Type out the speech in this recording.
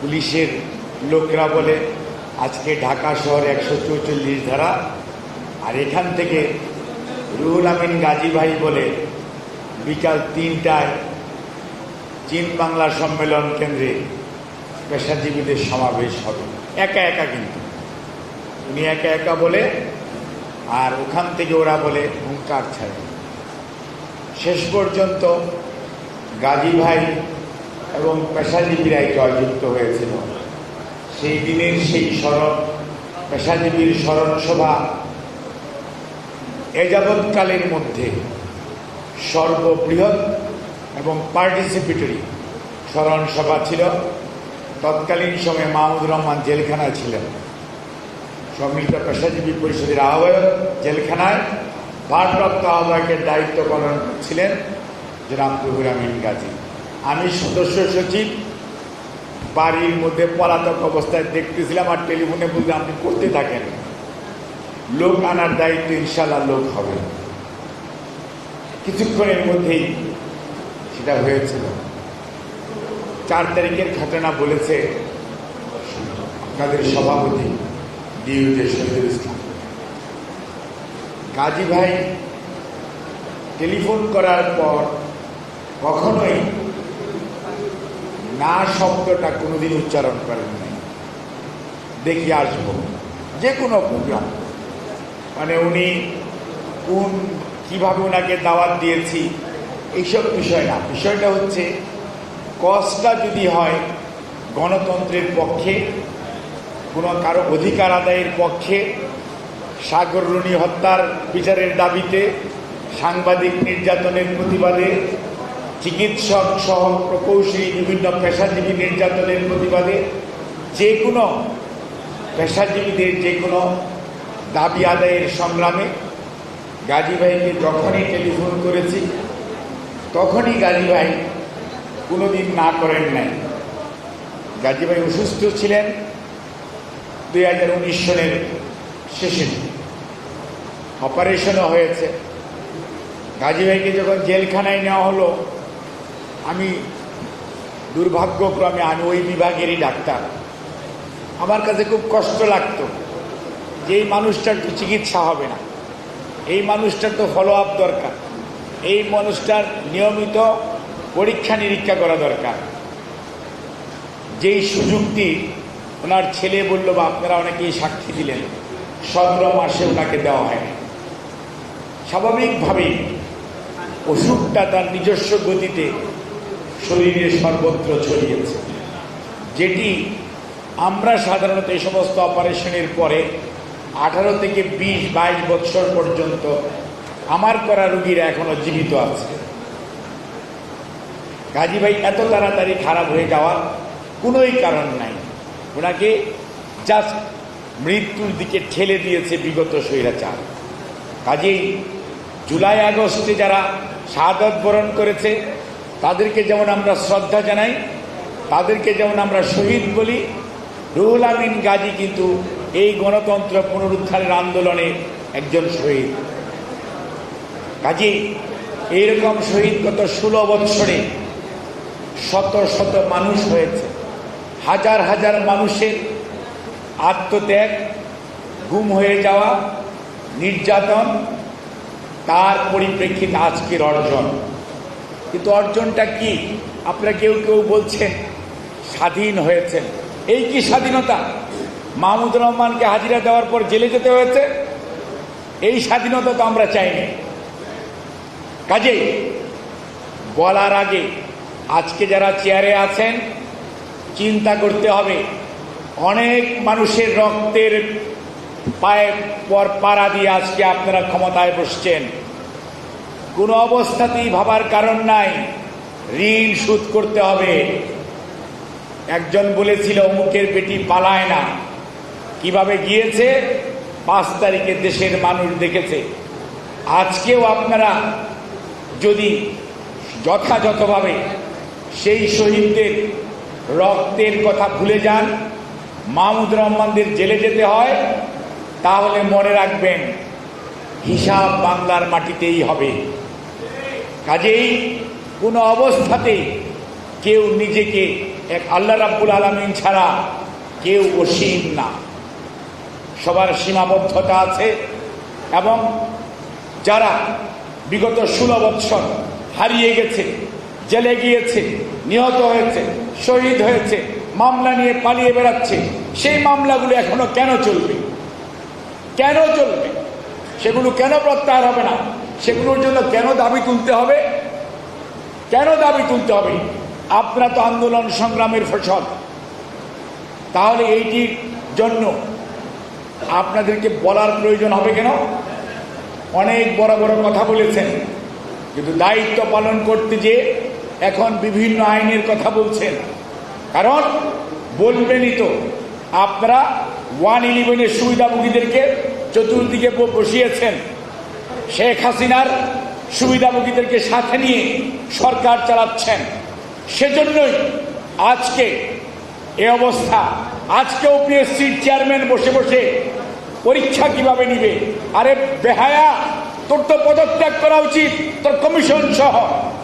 পুলিশের লোকরা বলে, আজকে ঢাকা শহরে একশো চৌচল্লিশ ধারা। আর এখান থেকে রুহুল আমিন গাজী ভাই বলে, বিকাল তিনটায় চীন বাংলা সম্মেলন কেন্দ্রে পেশাজীবীদের সমাবেশ হবে। একা একা কিন্তু। উনি একা একা বলে, আর ওখান থেকে ওরা বলে, হুঙ্কার ছাড়ে। শেষ পর্যন্ত গাজী ভাই এবং পেশাজীবীরাই জয়যুক্ত হয়েছিল। সেই দিনের সেই স্মরণ, পেশাজীবীর স্মরণ সভা এ যাবৎকালের মধ্যে সর্ববৃহৎ এবং পার্টিসিপেটরি স্মরণ সভা ছিল। তৎকালীন সময়ে মাহমুদুর রহমান জেলখানায় ছিলেন। সম্মিলিত পেশাজীবী পরিষদের আহ্বায়ক জেলখানায় ভারপ্রাপ্ত আহ্বায়কের দায়িত্ব পালন ছিলেন রুহুল আমিন গাজী। আমি সদস্য সচিব, বাড়ির মধ্যে পলাতক অবস্থায় দেখতেছিলাম আর টেলিফোনে বলতে আপনি করতে থাকেন। লোক আনার দায়িত্ব ইনশাল্লাহ লোক হবে। কিছুক্ষণের মধ্যেই সেটা হয়েছিল। চার তারিখের ঘটনা বলেছে আপনাদের সভাপতি ডিউজে শহীদুল ইসলাম। কাজী ভাই টেলিফোন করার পর কখনোই না শব্দটা কোনোদিন উচ্চারণ করেন নাই। দেখি আসব। যে কোনো প্রোগ্রাম। মানে উনি কোন, কীভাবে ওনাকে দাওয়াত দিয়েছি, এইসব বিষয় না। বিষয়টা হচ্ছে, কজটা যদি হয় গণতন্ত্রের পক্ষে, কোনো কারও অধিকার আদায়ের পক্ষে, সাগররণী হত্যার বিচারের দাবিতে, সাংবাদিক নির্যাতনের প্রতিবাদে চিকিৎসক সহ প্রকৌশলী বিভিন্ন পেশাজীবী নির্যাতনের প্রতিবাদে যে কোনো পেশাজীবীদের যে কোনো দাবি আদায়ের সংগ্রামে গাজী ভাইকে যখনই টেলিফোন করেছি, তখনই গাজী ভাই কোনোদিন না করেন নাই। গাজী ভাই অসুস্থ ছিলেন দুই হাজার উনিশ সনের শেষে। অপারেশনও হয়েছে। গাজী ভাইকে যখন জেলখানায় নেওয়া হলো আমি দুর্ভাগ্যক্রমে আমি ওই বিভাগেরই ডাক্তার। আমার কাছে খুব কষ্ট লাগতো যে এই মানুষটার তো চিকিৎসা হবে না। এই মানুষটার তো ফলো আপ দরকার। এই মানুষটার নিয়মিত পরীক্ষা নিরীক্ষা করা দরকার। যেই সুযোগটি ওনার ছেলে বলল, বা আপনারা অনেকেই সাক্ষী দিলেন, সতেরো মাসে ওনাকে দেওয়া হয় স্বাভাবিকভাবেই ওষুধটা তার নিজস্ব গতিতে শরীরে সর্বত্র ছড়িয়েছে। যেটি আমরা সাধারণত এই সমস্ত অপারেশনের পরে আঠারো থেকে বিশ, বাইশ বৎসর পর্যন্ত আমার করা রুগীরা এখনও জীবিত আছে। গাজী ভাই, এত তাড়াতাড়ি খারাপ হয়ে যাওয়ার কোনোই কারণ নাই। ওনাকে জাস্ট মৃত্যুর দিকে ঠেলে দিয়েছে বিগত স্বৈরাচার। কাজেই জুলাই আগস্টে যারা শাহাদত বরণ করেছে তাদেরকে যেমন আমরা শ্রদ্ধা জানাই, তাদেরকে যেমন আমরা শহীদ বলি, রুহুল আমিন গাজী কিন্তু এই গণতন্ত্র পুনরুদ্ধারের আন্দোলনে একজন শহীদ। কাজী এইরকম শহীদ গত ষোলো বৎসরে শত শত মানুষ হয়েছে। হাজার হাজার মানুষের আত্মত্যাগ, গুম হয়ে যাওয়া, নির্যাতন, তার পরিপ্রেক্ষিতে আজকের অর্জন। কিন্তু অর্জনটা কি? আপনারা কেউ কেউ বলছেন, স্বাধীন হয়েছেন। এই কি স্বাধীনতা? মাহমুদুর রহমানকে হাজিরা দেওয়ার পর জেলে যেতে হয়েছে? এই স্বাধীনতা তো আমরা চাইনি। কাজেই বলার আগে আজকে যারা চেয়ারে আছেন, চিন্তা করতে হবে। অনেক মানুষের রক্তের পায়ে পর পাড়া দিয়ে আজকে আপনারা ক্ষমতায় বসছেন। কোনো অবস্থাতেই ভাবার কারণ নাই। ঋণ শোধ করতে হবে। একজন বলেছিল অমুকের বেটি পালায় না। কীভাবে গিয়েছে? পাঁচ তারিখে দেশের মানুষ দেখেছে। আজকেও আপনারা যদি যথাযথভাবে সেই শহীদদের রক্তের কথা ভুলে যান মাহমুদ রহমানদের জেলে যেতে হয়, তাহলে মনে রাখবেন হিসাব বাংলার মাটিতেই হবে। কাজেই কোনো অবস্থাতেই কেউ নিজেকে এক আল্লাহ রাব্বুল আলমিন ছাড়া কেউ অসীম না। সবার সীমাবদ্ধতা আছে এবং যারা বিগত ষোলো বৎসর হারিয়ে গেছে, জেলে গিয়েছে, নিহত হয়েছে, শহীদ হয়েছে, মামলা নিয়ে পালিয়ে বেড়াচ্ছে, সেই মামলাগুলো এখনও কেন চলবে? কেন চলবে? সেগুলো কেন প্রত্যাহার হবে না? সেগুলোর জন্য কেন দাবি তুলতে হবে? কেন দাবি তুলতে হবে? আপনারা তো আন্দোলন সংগ্রামের ফসল। তাহলে এইটির জন্য আপনাদেরকে বলার প্রয়োজন হবে কেন? অনেক বড় বড় কথা বলেছেন। কিন্তু দায়িত্ব পালন করতে যে এখন বিভিন্ন আইনের কথা বলছেন। কারণ বলবেনই তো আপনারা ওয়ান ইলেভেনের সুবিধাভোগীদেরকে চতুর্দিকে বসিয়েছেন শেখ হাসিনার সুবিধাভোগীদেরকে সাথে নিয়ে সরকার চালাচ্ছেন। সেজন্যই আজকে এ অবস্থা। আজকে ওপিএসসির চেয়ারম্যান বসে বসে পরীক্ষা কীভাবে নিবে? আরে বেহায়া, তোর তো পদত্যাগ করা উচিত, তোর কমিশন সহ।